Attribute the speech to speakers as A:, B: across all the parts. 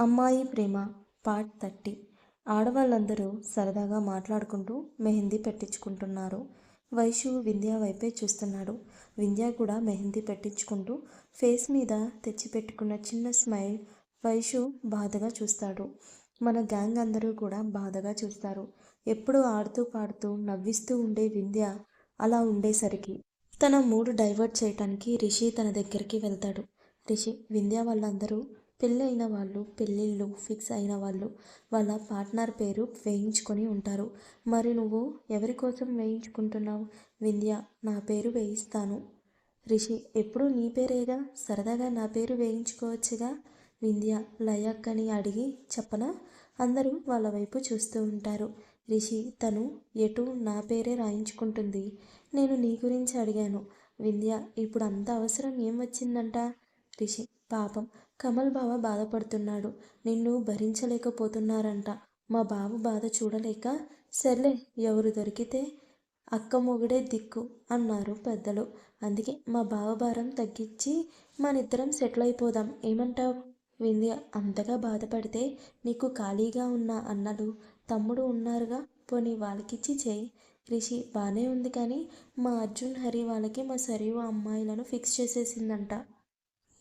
A: అమ్మాయి ప్రేమ part thirty. ఆడవాళ్ళందరూ సరదాగా మాట్లాడుకుంటూ మెహందీ పెట్టించుకుంటున్నారు. వైషు వింధ్య వైపే చూస్తున్నాడు. వింధ్య కూడా మెహందీ పెట్టించుకుంటూ ఫేస్ మీద తెచ్చిపెట్టుకున్న చిన్న స్మైల్ వైషు బాధగా చూస్తాడు. మన గ్యాంగ్ అందరూ కూడా బాధగా చూస్తారు. ఎప్పుడూ ఆడుతూ పాడుతూ నవ్విస్తూ ఉండే వింధ్య అలా ఉండేసరికి తన మూడు డైవర్ట్ చేయటానికి రిషి తన దగ్గరికి వెళ్తాడు. రిషి వింధ్య వాళ్ళందరూ పెళ్ళైన వాళ్ళు పెళ్ళిళ్ళు ఫిక్స్ అయిన వాళ్ళు వాళ్ళ పార్ట్నర్ పేరు వేయించుకొని ఉంటారు. మరి నువ్వు ఎవరి కోసం వేయించుకుంటున్నావు? వింధ్య నా పేరు వేయిస్తాను. రిషి ఎప్పుడు నీ పేరేగా? సరదాగా నా పేరు వేయించుకోవచ్చుగా? వింధ్య లయక్కని అడిగి చెప్పన? అందరూ వాళ్ళ వైపు చూస్తూ ఉంటారు. రిషి తను ఎటు నా పేరే రాయించుకుంటుంది? నేను నీ గురించి అడిగాను. వింధ్య ఇప్పుడు అంత అవసరం ఏం వచ్చిందంట? రిషి పాపం. కమల్ బావ బాధపడుతున్నాడు. నిన్ను భరించలేకపోతున్నారంట. మా బావ బాధ చూడలేక సర్లే ఎవరు దొరికితే అక్క మొగుడే దిక్కు అన్నారు పెద్దలు. అందుకే మా బావ భారం తగ్గించి మనిద్దరం సెటిల్ అయిపోదాం. ఏమంటావు? వింధ్య అంతగా బాధపడితే నీకు ఖాళీగా ఉన్న అన్నలు తమ్ముడు ఉన్నారుగా పోనీ వాళ్ళకిచ్చి చేయి. రిషి బాగానే ఉంది కానీ మా అర్జున్ హరి వాళ్ళకి మా సరియు అమ్మాయిలను ఫిక్స్ చేసేసిందంట.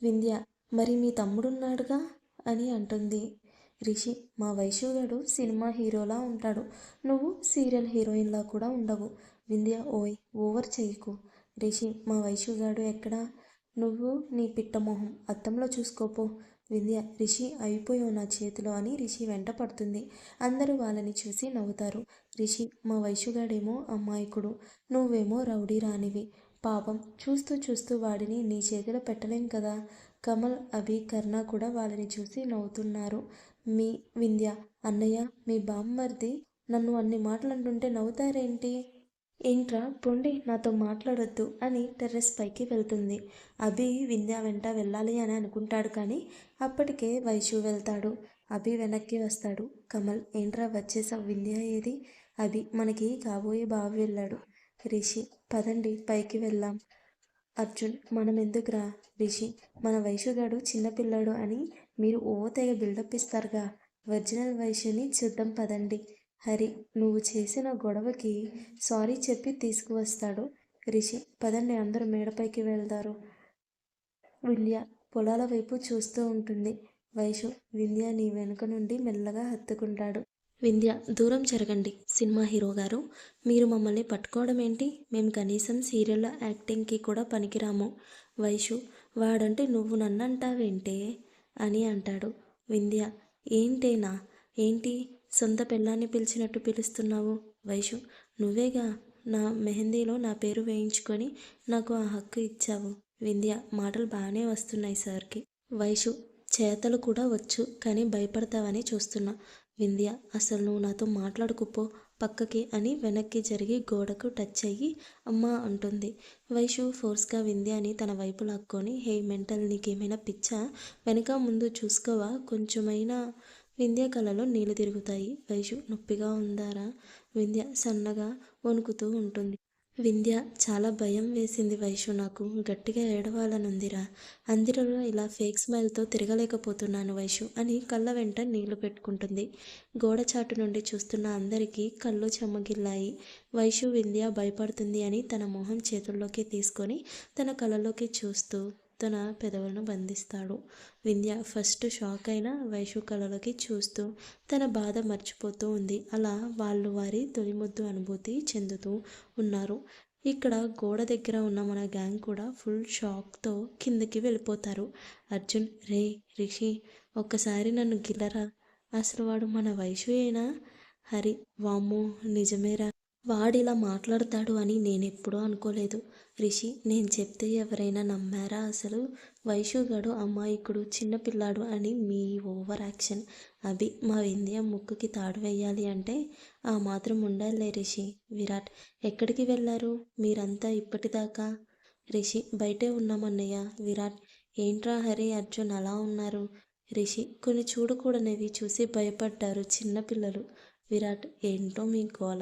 A: వింధ్య మరి మీ తమ్ముడున్నాడుగా? అని అంటుంది. రిషి మా వైశ్యుగాడు సినిమా హీరోలా ఉంటాడు. నువ్వు సీరియల్ హీరోయిన్లా కూడా ఉండవు. వింధ్య ఓయ్ ఓవర్ చేయకు రిషి మా వైశ్యుగాడు ఎక్కడా? నువ్వు నీ పిట్టమొహం అత్తంలో చూసుకోపో. వింధ్య రిషి అయిపోయావు నా చేతిలో అని రిషి వెంట పడుతుంది. అందరూ వాళ్ళని చూసి నవ్వుతారు. రిషి మా వైశుగాడేమో అమ్మాయికుడు. నువ్వేమో రౌడీ రానివి పాపం చూస్తూ చూస్తూ వాడిని నీ చేతిలో పెట్టలేం కదా? కమల్ అభి కర్ణ కూడా వాళ్ళని చూసి నవ్వుతున్నారు. మీ వింధ్య అన్నయ్య మీ బామ్మర్ది నన్ను అన్ని మాటలు అంటుంటే నవ్వుతారేంటి? ఏంట్రా పొండి నాతో మాట్లాడొద్దు అని టెర్రస్ పైకి వెళ్తుంది. అభి వింధ్య వెంట వెళ్ళాలి అని అనుకుంటాడు కానీ అప్పటికే వైశు వెళ్తాడు. అభి వెనక్కి వస్తాడు. కమల్ ఏంట్రా వచ్చేసావు? వింధ్య ఏది? అభి మనకి కాబోయే బావి వెళ్ళాడు. రిషి పదండి పైకి వెళ్దాం. అర్జున్ మనం ఎందుకురా రిషి? మన వయసుగాడు చిన్నపిల్లాడు అని మీరు ఓ తెగ బిల్డప్ ఇస్తారుగా. ఒరిజినల్ వైశ్యుని చూద్దాం పదండి. హరి నువ్వు చేసిన గొడవకి సారీ చెప్పి తీసుకువస్తాడు రిషి. పదండి అందరూ మేడపైకి వెళ్తారు. విల్య పొలాల వైపు చూస్తూ ఉంటుంది. వైషు విల్య నీ వెనుక నుండి మెల్లగా హత్తుకుంటాడు. వింధ్య దూరం జరగండి. సినిమా హీరో గారు మీరు మమ్మల్ని పట్టుకోవడం ఏంటి? మేము కనీసం సీరియల్లో యాక్టింగ్కి కూడా పనికిరాము. వైషు వాడంటే నువ్వు నన్నంటావేంటే? అని అంటాడు. వింధ్య ఏంటేనా? ఏంటి? సొంత పిల్లాన్ని పిలిచినట్టు పిలుస్తున్నావు? వైషు నువ్వేగా? నా మెహందీలో నా పేరు వేయించుకొని నాకు ఆ హక్కు ఇచ్చావు. వింధ్య మాటలు బాగానే వస్తున్నాయి సార్కి. వైషు చేతలు కూడా వచ్చు కానీ భయపడతావని చూస్తున్నా. వింధ్య అసలు నువ్వు నాతో మాట్లాడుకుపో పక్కకి అని వెనక్కి జరిగి గోడకు టచ్ అయ్యి అమ్మా అంటుంది. వైషు ఫోర్స్గా వింధ్య అని తన వైపు లాక్కొని హే మెంటల్ నీకేమైనా పిచ్చా? వెనక ముందు చూసుకోవా? కొంచెమైనా? వింధ్య కళలో నీళ్ళు తిరుగుతాయి. వైషు నొప్పిగా ఉందారా? వింధ్య సన్నగా వణుకుతూ ఉంటుంది. వింధ్య చాలా భయం వేసింది వైషు నాకు. గట్టిగా ఏడవాలనుందిరా. అందరిలో ఇలా ఫేక్ స్మైల్తో తిరగలేకపోతున్నాను వైషు అని కళ్ళ వెంట నీళ్ళు పెట్టుకుంటుంది. గోడచాటు నుండి చూస్తున్న అందరికీ కళ్ళు చెమ్మగిల్లాయి వైషు వింధ్య భయపడుతుంది అని తన మొహం చేతుల్లోకి తీసుకొని తన కళ్ళలోకి చూస్తూ తన పెదవులను బంధిస్తాడు. వింధ్య ఫస్ట్ షాక్ అయిన వైషు కళలోకి చూస్తూ తన బాధ మర్చిపోతూ ఉంది. అలా వాళ్ళు వారి తొలి ముద్దు అనుభూతి చెందుతూ ఉన్నారు. ఇక్కడ గోడ దగ్గర ఉన్న మన గ్యాంగ్ కూడా ఫుల్ షాక్తో కిందకి వెళ్ళిపోతారు. అర్జున్ రే రిషి ఒక్కసారి నన్ను గిల్లరా? అసలు వాడు మన వైషు అయినా హరి వామ్మో నిజమేరా? వాడిలా మాట్లాడతాడు అని నేనెప్పుడూ అనుకోలేదు. రిషి నేను చెప్తే ఎవరైనా నమ్మారా? అసలు వైషుగాడు అమాయకుడు చిన్నపిల్లాడు అని మీ ఓవర్ యాక్షన్. అభి మా వింధ్య ముక్కుకి తాడు వేయాలి అంటే ఆ మాత్రం ఉండాలే రిషి. విరాట్ ఎక్కడికి వెళ్ళారు? మీరంతా ఇప్పటిదాకా? రిషి బయటే ఉన్నామన్నయ్య విరాట్ ఏంట్రా హరి అర్జున్ అలా ఉన్నారు? రిషి కొన్ని చూడకూడనివి చూసి భయపడ్డారు చిన్నపిల్లలు విరాట్ ఏంటో మీ గోల?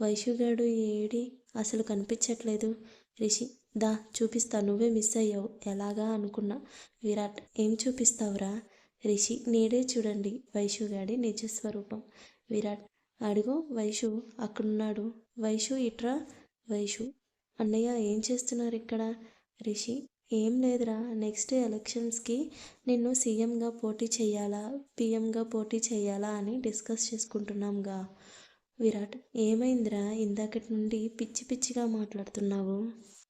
A: వైశుగాడు ఏడి అసలు కనిపించట్లేదు. రిషి దా చూపిస్తా నువ్వే మిస్ అయ్యావు. ఎలాగా అనుకున్నా. విరాట్ ఏం చూపిస్తావురా? రిషి నేడే చూడండి వైషుగాడి నిజస్వరూపం. విరాట్ అడుగు వైషు అక్కడున్నాడు. వైషు ఇట్రా? వైషు అన్నయ్య ఏం చేస్తున్నారు ఇక్కడ రిషి ఏం లేదురా. నెక్స్ట్ ఎలక్షన్స్కి నిన్ను సీఎంగా పోటీ చేయాలా? పిఎంగా పోటీ చేయాలా అని డిస్కస్ చేసుకుంటున్నాంగా. విరాట్ ఏమైందిరా ఇందాకటి నుండి పిచ్చి పిచ్చిగా మాట్లాడుతున్నావు?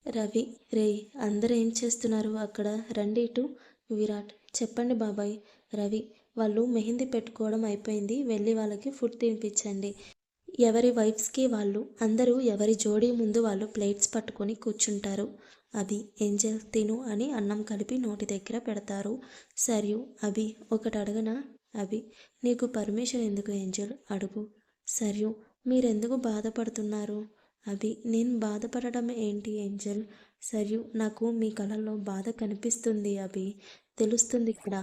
A: రవి రేయ్ అందరూ ఏం చేస్తున్నారు అక్కడ? రండి ఇటు. విరాట్ చెప్పండి బాబాయ్. రవి వాళ్ళు మెహందీ పెట్టుకోవడం అయిపోయింది వెళ్ళి వాళ్ళకి ఫుడ్ తినిపించండి. ఎవరి వైఫ్స్కి వాళ్ళు అందరూ ఎవరి జోడీ ముందు వాళ్ళు ప్లేట్స్ పట్టుకొని కూర్చుంటారు. అది ఏంజల్ తిను అని అన్నం కలిపి నోటి దగ్గర పెడతారు. సరియు అభి ఒకటి అడగనా? అభి నీకు పర్మిషన్ ఎందుకు ఏంజల్? అడుగు. సరియు మీరెందుకు బాధపడుతున్నారు? అభి నేను బాధపడడం ఏంటి ఏంజల్? సరియు నాకు మీ కళలో బాధ కనిపిస్తుంది అభి. తెలుస్తుంది ఇక్కడ.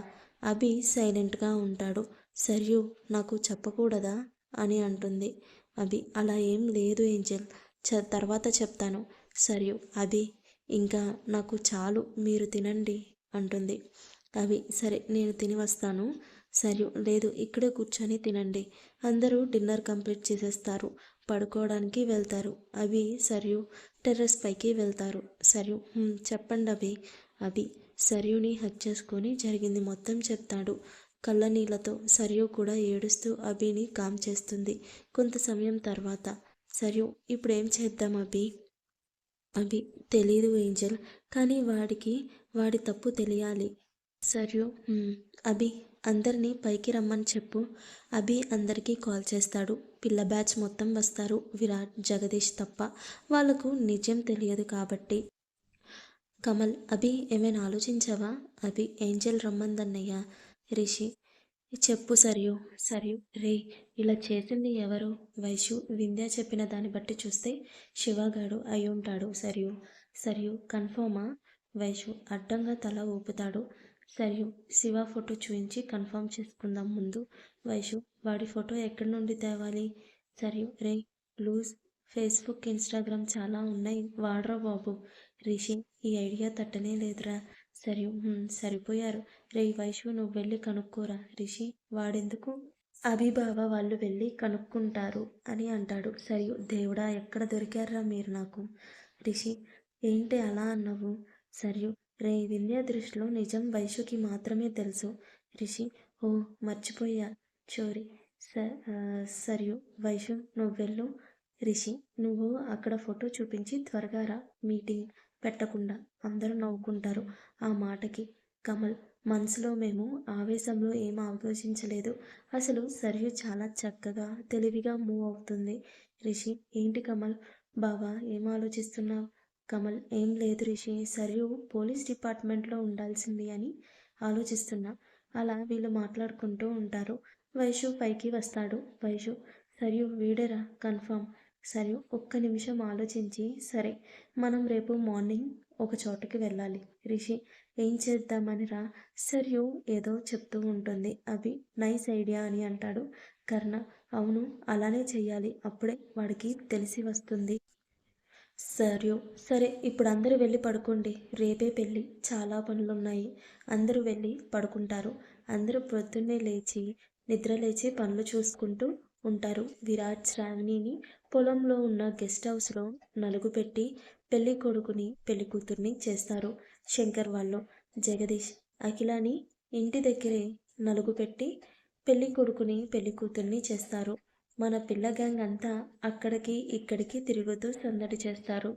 A: అభి సైలెంట్గా ఉంటాడు. సరియు నాకు చెప్పకూడదా? అని అంటుంది. అభి అలా ఏం లేదు ఏంజల్. చ తర్వాత చెప్తాను. సరియు అభి ఇంకా నాకు చాలు మీరు తినండి అంటుంది. అవి సరే నేను తిని వస్తాను. సరే లేదు ఇక్కడే కూర్చొని తినండి. అందరూ డిన్నర్ కంప్లీట్ చేసేస్తారు. పడుకోవడానికి వెళ్తారు. అవి సరియు టెర్రస్ పైకి వెళ్తారు. సరియు చెప్పండి అవి అవి సరియుని హక్ చేసుకొని జరిగింది మొత్తం చెప్తాడు. కళ్ళనీళ్ళతో సరియు కూడా ఏడుస్తూ అభిని కామ్ చేస్తుంది. కొంత సమయం తర్వాత సరియు ఇప్పుడు ఏం చేద్దాం అభి? అభి తెలీదు ఏంజల్ కానీ వాడికి వాడి తప్పు తెలియాలి. సరియు అభి అందరినీ పైకి రమ్మని చెప్పు. అభి అందరికీ కాల్ చేస్తాడు. పిల్ల బ్యాచ్ మొత్తం వస్తారు. విరాట్ జగదీష్ తప్ప వాళ్ళకు నిజం తెలియదు కాబట్టి. కమల్ అభి ఏమైనా ఆలోచించావా? అభి ఏంజల్ రమ్మందన్నయ్య. రిషి చెప్పు సరియు. సరియు. రే ఇలా చేసింది ఎవరు? వైషు వింధ్య చెప్పిన దాన్ని బట్టి చూస్తే శివగాడు అయి ఉంటాడు సరియు. సరియు కన్ఫర్మా? వైషు అడ్డంగా తల ఊపుతాడు. సరే శివ ఫోటో చూపించి కన్ఫర్మ్ చేసుకుందాం ముందు. వైషు వాడి ఫోటో ఎక్కడి నుండి తేవాలి? సరే రే లూజ్ ఫేస్బుక్ ఇన్స్టాగ్రామ్ చాలా ఉన్నాయి. వాడరా బాబు. రిషి ఈ ఐడియా తట్టనే లేదురా. సరే సరిపోయారు. రే వైషు నువ్వు వెళ్ళి కనుక్కోరా. రిషి వాడెందుకు? అభిబావ వాళ్ళు వెళ్ళి కనుక్కుంటారు అని అంటాడు. సరే దేవుడా ఎక్కడ దొరికారా మీరు నాకు? రిషి ఏంటి అలా అన్నావు? సరే రే వింధ్య దృష్టిలో నిజం వైశుకి మాత్రమే తెలుసు. రిషి ఓ మర్చిపోయా. చోరీ. స సరియు వైశు నువ్వెళ్ళు. రిషి నువ్వు అక్కడ ఫోటో చూపించి త్వరగా రా. మీటింగ్ పెట్టకుండా అందరూ నవ్వుకుంటారు. ఆ మాటకి కమల్ మనసులో మేము ఆవేశంలో ఏం ఆలోచించలేదు. అసలు సరియు చాలా చక్కగా తెలివిగా మూవ్ అవుతుంది. రిషి ఏంటి కమల్? బావా ఏం ఆలోచిస్తున్నావు? కమల్ ఏం లేదు రిషి సరియు పోలీస్ డిపార్ట్మెంట్లో ఉండాల్సింది అని ఆలోచిస్తున్నా. అలా వీళ్ళు మాట్లాడుకుంటూ ఉంటారు. వైషు పైకి వస్తాడు. వైషు సరియు వీడేరా? కన్ఫామ్. సరే ఒక్క నిమిషం ఆలోచించి సరే మనం రేపు మార్నింగ్ ఒక చోటకి వెళ్ళాలి. రిషి ఏం చేద్దామని రా? సరియు ఏదో చెప్తూ ఉంటుంది. అవి నైస్ ఐడియా అని అంటాడు కర్ణ. అవును అలానే చెయ్యాలి. అప్పుడే వాడికి తెలిసి వస్తుంది. సరే సరే ఇప్పుడు అందరూ వెళ్ళి పడుకోండి. రేపే పెళ్ళి. చాలా పనులున్నాయి. అందరూ వెళ్ళి పడుకుంటారు. అందరూ పొద్దున్నే లేచి నిద్ర లేచి పనులు చూసుకుంటూ ఉంటారు. విరాట్ శ్రావణిని పొలంలో ఉన్న గెస్ట్ హౌస్లో నలుగు పెట్టి పెళ్ళి కొడుకుని పెళ్ళి కూతుర్ని చేస్తారు. శంకర్ వాళ్ళు జగదీష్ అఖిలాని ఇంటి దగ్గరే నలుగు పెట్టి పెళ్ళి కొడుకుని పెళ్ళి కూతుర్ని చేస్తారు. మన పిల్ల గ్యాంగ్ అంతా అక్కడికి ఇక్కడికి తిరుగుతూ సందడి చేస్తారు.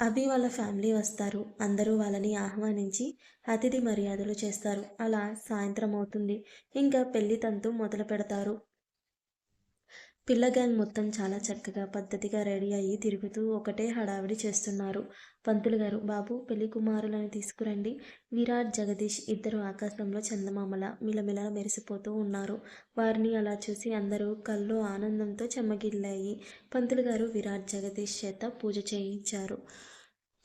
A: అభి వాళ్ళ ఫ్యామిలీ వస్తారు. అందరూ వాళ్ళని ఆహ్వానించి అతిథి మర్యాదలు చేస్తారు. అలా సాయంత్రం అవుతుంది. ఇంకా పెళ్ళి తంతు మొదలు పెడతారు పిల్ల గ్యాంగ్ మొత్తం చాలా చక్కగా పద్ధతిగా రెడీ అయ్యి తిరుగుతూ ఒకటే హడావిడి చేస్తున్నారు. పంతులు గారు బాబు పెళ్ళి కుమారులను తీసుకురండి. విరాట్ జగదీష్ ఇద్దరు ఆకాశంలో చందమామల మిలమిల మెరిసిపోతూ ఉన్నారు. వారిని అలా చూసి అందరూ కళ్ళు ఆనందంతో చెమ్మగిల్లాయి పంతులు గారు విరాట్ జగదీష్ చేత పూజ చేయించారు.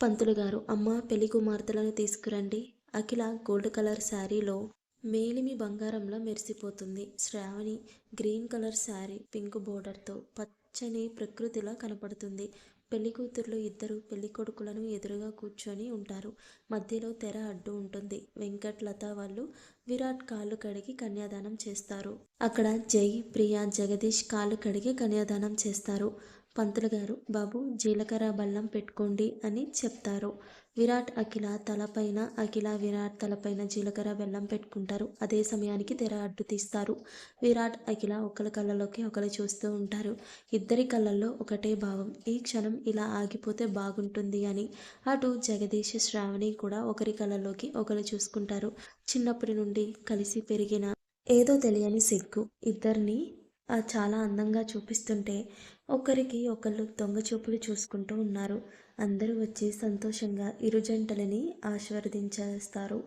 A: పంతులు గారు అమ్మ పెళ్ళి కుమార్తెలను తీసుకురండి. అఖిల గోల్డ్ కలర్ శారీలో మేలిమి బంగారంలో మెరిసిపోతుంది. Shravani green colour sari pink బోర్డర్తో పచ్చని ప్రకృతిలా కనపడుతుంది. పెళ్ళి కూతుర్లు ఇద్దరు పెళ్ళి కొడుకులను ఎదురుగా కూర్చొని ఉంటారు. మధ్యలో తెర అడ్డు ఉంటుంది. వెంకట్ లత వాళ్ళు విరాట్ కాళ్ళు కడిగి కన్యాదానం చేస్తారు. అక్కడ జై ప్రియా జగదీష్ కాళ్ళు కడిగి కన్యాదానం చేస్తారు. పంతులు గారు బాబు జీలకర్ర బల్లం పెట్టుకోండి అని చెప్తారు. విరాట్ అఖిల తలపైన అఖిల విరాట్ తలపైన జీలకర్ర బెల్లం పెట్టుకుంటారు. అదే సమయానికి తెర అడ్డు తీస్తారు. విరాట్ అఖిల ఒకరి కళ్ళలోకి ఒకరు చూస్తూ ఉంటారు. ఇద్దరి కళ్ళల్లో ఒకటే భావం. ఈ క్షణం ఇలా ఆగిపోతే బాగుంటుంది అని. అటు జగదీష్ శ్రావణి కూడా ఒకరి కళ్ళలోకి ఒకరు చూసుకుంటారు. చిన్నప్పటి నుండి కలిసి పెరిగిన ఏదో తెలియని సిగ్గు. ఇద్దరిని చాలా అందంగా చూపిస్తుంటే ఒకరికి ఒకళ్ళు దొంగ చూపులు చూసుకుంటూ ఉన్నారు. అందరూ వచ్చి సంతోషంగా ఇరు జంటలని ఆశీర్వదించేస్తారు.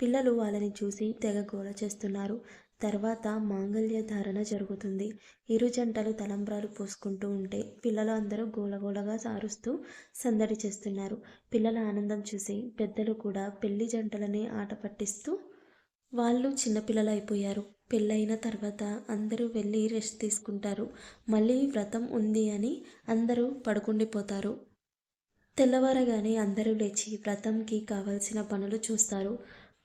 A: పిల్లలు వాళ్ళని చూసి తెగ గోల చేస్తున్నారు. తర్వాత మాంగళ్య ధారణ జరుగుతుంది. ఇరు జంటలు తలంబ్రాలు పోసుకుంటూ ఉంటే పిల్లలు అందరూ గోలగోలగా సారుస్తూ సందడి చేస్తున్నారు. పిల్లల ఆనందం చూసి పెద్దలు కూడా పెళ్ళి జంటలని ఆట పట్టిస్తూ వాళ్ళు చిన్నపిల్లలు అయిపోయారు పెళ్ళైన తర్వాత అందరూ వెళ్ళి రెస్ట్ తీసుకుంటారు. మళ్ళీ వ్రతం ఉంది అని అందరూ పడుకుండిపోతారు. తెల్లవారగానే అందరూ లేచి వ్రతంకి కావలసిన పనులు చూస్తారు.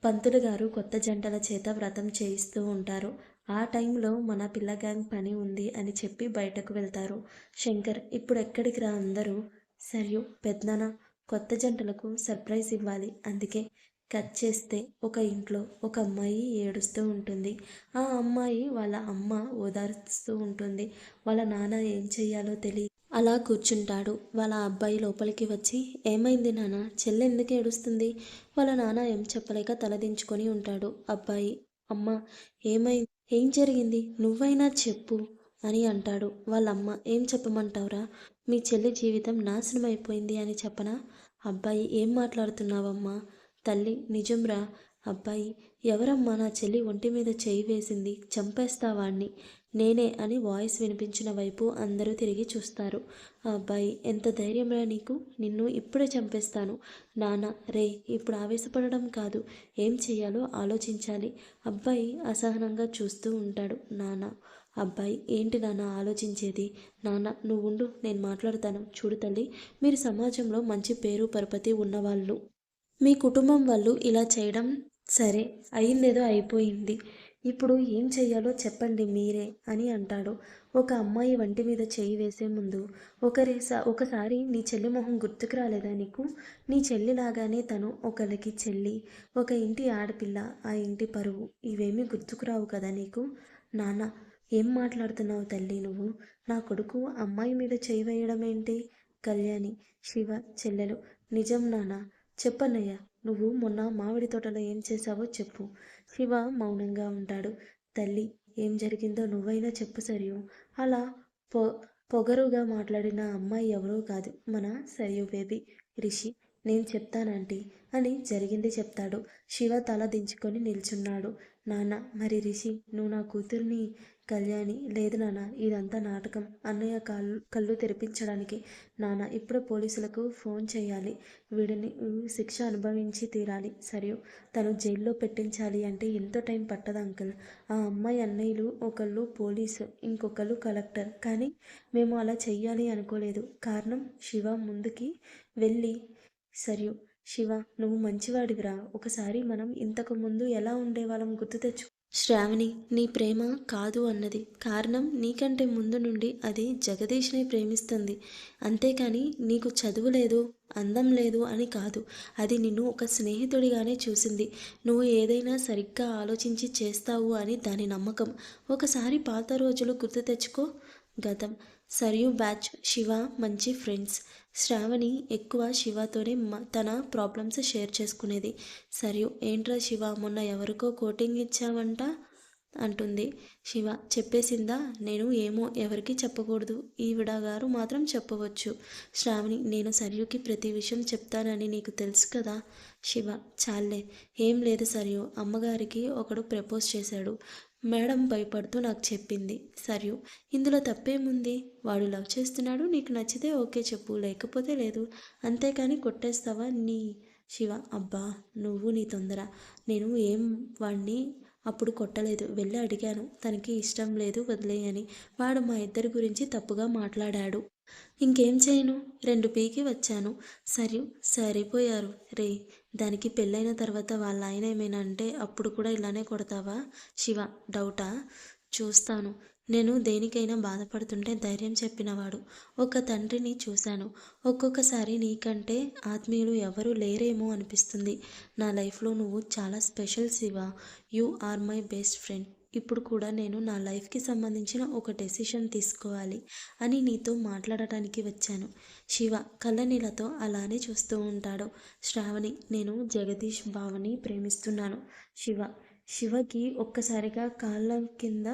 A: పంతులు గారు కొత్త జంటల చేత వ్రతం చేయిస్తూ ఉంటారు. ఆ టైంలో మన పిల్లగాంగ్ పని ఉంది అని చెప్పి బయటకు వెళ్తారు. శంకర్ ఇప్పుడు ఎక్కడికి రా అందరూ? సరియు పెద్దన కొత్త జంటలకు సర్ప్రైజ్ ఇవ్వాలి. అందుకే కట్ చేస్తే ఒక ఇంట్లో ఒక అమ్మాయి ఏడుస్తూ ఉంటుంది. ఆ అమ్మాయి వాళ్ళ అమ్మ ఓదారుస్తూ ఉంటుంది. వాళ్ళ నాన్న ఏం చేయాలో తెలియదు అలా కూర్చుంటాడు. వాళ్ళ అబ్బాయి లోపలికి వచ్చి ఏమైంది నాన్న? చెల్లె ఎందుకు ఏడుస్తుంది? వాళ్ళ నాన్న ఏం చెప్పలేక తలదించుకొని ఉంటాడు. అబ్బాయి అమ్మ ఏమైంది? ఏం జరిగింది? నువ్వైనా చెప్పు అని అంటాడు. వాళ్ళమ్మ ఏం చెప్పమంటావురా? మీ చెల్లి జీవితం నాశనం అయిపోయింది అని చెప్పనా? అబ్బాయి ఏం మాట్లాడుతున్నావమ్మా? తల్లి నిజంరా? అబ్బాయి ఎవరమ్మా నా చెల్లి ఒంటి మీద చేయి వేసింది? చంపేస్తావాణ్ణి నేనే అని వాయిస్ వినిపించిన వైపు అందరూ తిరిగి చూస్తారు. అబ్బాయి ఎంత ధైర్యంరా నీకు? నిన్ను ఇప్పుడే చంపేస్తాను. నాన్న రే ఇప్పుడు ఆవేశపడడం కాదు. ఏం చేయాలో ఆలోచించాలి. అబ్బాయి అసహనంగా చూస్తూ ఉంటాడు. నాన్న అబ్బాయి ఏంటి నాన్న ఆలోచించేది? నాన్న నువ్వు ఉండు నేను మాట్లాడతాను. చూడు తల్లి మీరు సమాజంలో మంచి పేరు పరపతి ఉన్నవాళ్ళు. మీ కుటుంబం వాళ్ళు ఇలా చేయడం సరే అయిందేదో అయిపోయింది. ఇప్పుడు ఏం చెయ్యాలో చెప్పండి మీరే అని అంటాడు. ఒక అమ్మాయి వంటి మీద చేయి వేసే ముందు ఒకరి ఒకసారి నీ చెల్లి మొహం గుర్తుకు రాలేదా నీకు? నీ చెల్లిలాగానే తను ఒకరికి చెల్లి ఒక ఇంటి ఆడపిల్ల ఆ ఇంటి పరువు ఇవేమీ గుర్తుకు రావు కదా నీకు? నాన్న ఏం మాట్లాడుతున్నావు తల్లి నువ్వు? నా కొడుకు అమ్మాయి మీద చేయి వేయడం ఏంటి? కళ్యాణి శివ చెల్లెలు నిజం నాన్న చెప్పన్నయ్య నువ్వు మొన్న మామిడి తోటలో ఏం చేశావో చెప్పు. శివ మౌనంగా ఉంటాడు. తల్లి ఏం జరిగిందో నువ్వైనా చెప్పు సరియు. అలా పొ పొగరుగా మాట్లాడిన అమ్మాయి ఎవరో కాదు మన సరియు బేబీ. రిషి నేను చెప్తానంటీ అని జరిగింది చెప్తాడు. శివ తల దించుకొని నిల్చున్నాడు. నాన్న మరి రిషి నువ్వు నా కూతుర్ని కళ్యాణి లేదు నాన్న ఇదంతా నాటకం. అన్నయ్య కళ్ళు కళ్ళు తెరిపించడానికి నాన్న ఇప్పుడు పోలీసులకు ఫోన్ చేయాలి. వీడిని శిక్ష అనుభవించి తీరాలి. సరే తను జైల్లో పెట్టించాలి అంటే ఎంతో టైం పట్టదు అంకుల్. ఆ అమ్మాయి అన్నయ్యలు ఒకళ్ళు పోలీసు ఇంకొకళ్ళు కలెక్టర్. కానీ మేము అలా చెయ్యాలి అనుకోలేదు. కారణం శివ ముందుకి వెళ్ళి సరియు శివ నువ్వు మంచివాడివిరా. ఒకసారి మనం ఇంతకు ముందు ఎలా ఉండేవాళ్ళం గుర్తు తెచ్చు. శ్రావణి నీ ప్రేమ కాదు అన్నది. కారణం నీకంటే ముందు నుండి అది జగదీష్ని ప్రేమిస్తుంది. అంతేకాని నీకు చదువు లేదు అందం లేదు అని కాదు. అది నిన్ను ఒక స్నేహితుడిగానే చూసింది. నువ్వు ఏదైనా సరిగ్గా ఆలోచించి చేస్తావు అని దాని నమ్మకం. ఒకసారి పాత రోజులు గుర్తు తెచ్చుకో గతం. సరియు బ్యాచ్ శివ మంచి ఫ్రెండ్స్. శ్రావణి ఎక్కువ శివతోనే తన ప్రాబ్లమ్స్ షేర్ చేసుకునేది. సరియు ఏంట్రా శివ మొన్న ఎవరికో కోటింగ్ ఇచ్చావంట అంటుంది. శివ చెప్పేసిందా? నేను ఏమో ఎవరికి చెప్పకూడదు. ఈవిడ గారు మాత్రం చెప్పవచ్చు. శ్రావణి నేను సరియుకి ప్రతి విషయం చెప్తానని నీకు తెలుసు కదా? శివ చాలే ఏం లేదు సరియు అమ్మగారికి ఒకడు ప్రపోజ్ చేశాడు. మేడం భయపడుతూ నాకు చెప్పింది. సరియు ఇందులో తప్పేముంది? వాడు లవ్ చేస్తున్నాడు నీకు నచ్చితే ఓకే చెప్పు లేకపోతే లేదు. అంతేకాని కొట్టేస్తావా నీ? శివ అబ్బా నువ్వు నీ తొందర. నేను ఏం వాడిని అప్పుడు కొట్టలేదు. వెళ్ళి అడిగాను. తనకి ఇష్టం లేదు వదిలేయని వాడు మా ఇద్దరి గురించి తప్పుగా మాట్లాడాడు. ఇంకేం చేయను? రెండు పీకి వచ్చాను. సరే సరిపోయారు. రే దానికి పెళ్ళైన తర్వాత వాళ్ళ ఆయన ఏమైనా అంటే అప్పుడు కూడా ఇలానే కొడతావా? శివ డౌటా? చూస్తాను. నేను దేనికైనా బాధపడుతుంటే ధైర్యం చెప్పినవాడు ఒక తండ్రిని చూశాను. ఒక్కొక్కసారి నీకంటే ఆత్మీయులు ఎవరు లేరేమో అనిపిస్తుంది. నా లైఫ్లో నువ్వు చాలా special Shiva. You are my best friend. ఇప్పుడు కూడా నేను నా లైఫ్కి సంబంధించిన ఒక డెసిషన్ తీసుకోవాలి అని నీతో మాట్లాడటానికి వచ్చాను. శివ కళ్ళనీళ్ళతో అలానే చూస్తూ ఉంటాడు. శ్రావణి నేను జగదీష్ బావని ప్రేమిస్తున్నాను. శివ శివకి ఒక్కసారిగా కాళ్ళ కింద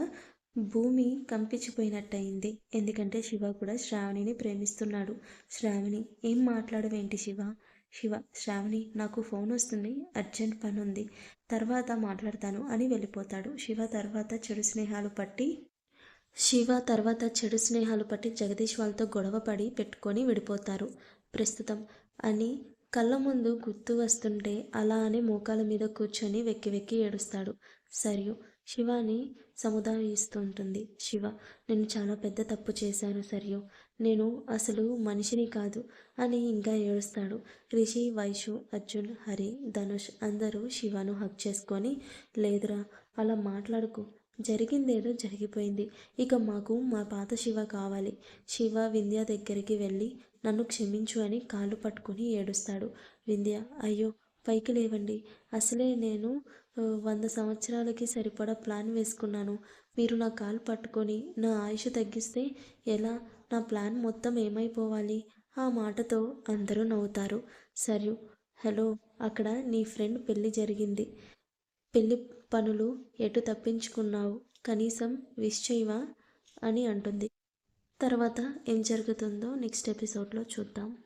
A: భూమి కంపించిపోయినట్టయింది. ఎందుకంటే శివ కూడా శ్రావణిని ప్రేమిస్తున్నాడు. శ్రావణి ఏం మాట్లాడవేంటి శివ? శివ శ్రావణి నాకు ఫోన్ వస్తుంది అర్జెంట్ పని ఉంది. తర్వాత మాట్లాడతాను అని వెళ్ళిపోతాడు. శివ తర్వాత చెడు స్నేహాలు పట్టి శివ తర్వాత చెడు స్నేహాలు పట్టి జగదీష్ వాళ్ళతో గొడవ పడి పెట్టుకొని విడిపోతారు. ప్రస్తుతం అని కళ్ళ ముందు గుర్తు వస్తుంటే అలా అని మోకాల మీద కూర్చొని వెక్కి వెక్కి ఏడుస్తాడు. సరియు శివాని సముదాయిస్తూ ఉంటుంది. శివ నేను చాలా పెద్ద తప్పు చేశాను సరియు. నేను అసలు మనిషిని కాదు అని ఇంకా ఏడుస్తాడు. రిషి వైషు అర్జున్ హరి ధనుష్ అందరూ శివను హక్ చేసుకొని లేదురా అలా మాట్లాడుకు. జరిగిందేదో జరిగిపోయింది. ఇక మాకు మా పాత శివ కావాలి. శివ వింధ్య దగ్గరికి వెళ్ళి నన్ను క్షమించు అని కాళ్ళు పట్టుకొని ఏడుస్తాడు. వింధ్య అయ్యో పైకి లేవండి. అసలే నేను వంద సంవత్సరాలకి సరిపడా ప్లాన్ వేసుకున్నాను. మీరు నా కాలు పట్టుకొని నా ఆయుష్ తగ్గిస్తే ఎలా? నా ప్లాన్ మొత్తం ఏమైపోవాలి? ఆ మాటతో అందరూ నవ్వుతారు. సరే హలో అక్కడ నీ ఫ్రెండ్ పెళ్ళి జరిగింది. పెళ్ళి పనులు ఎటు తప్పించుకున్నావు? కనీసం విష్ చేయవా? అని అంటుంది. తర్వాత ఏం జరుగుతుందో నెక్స్ట్ ఎపిసోడ్లో చూద్దాం.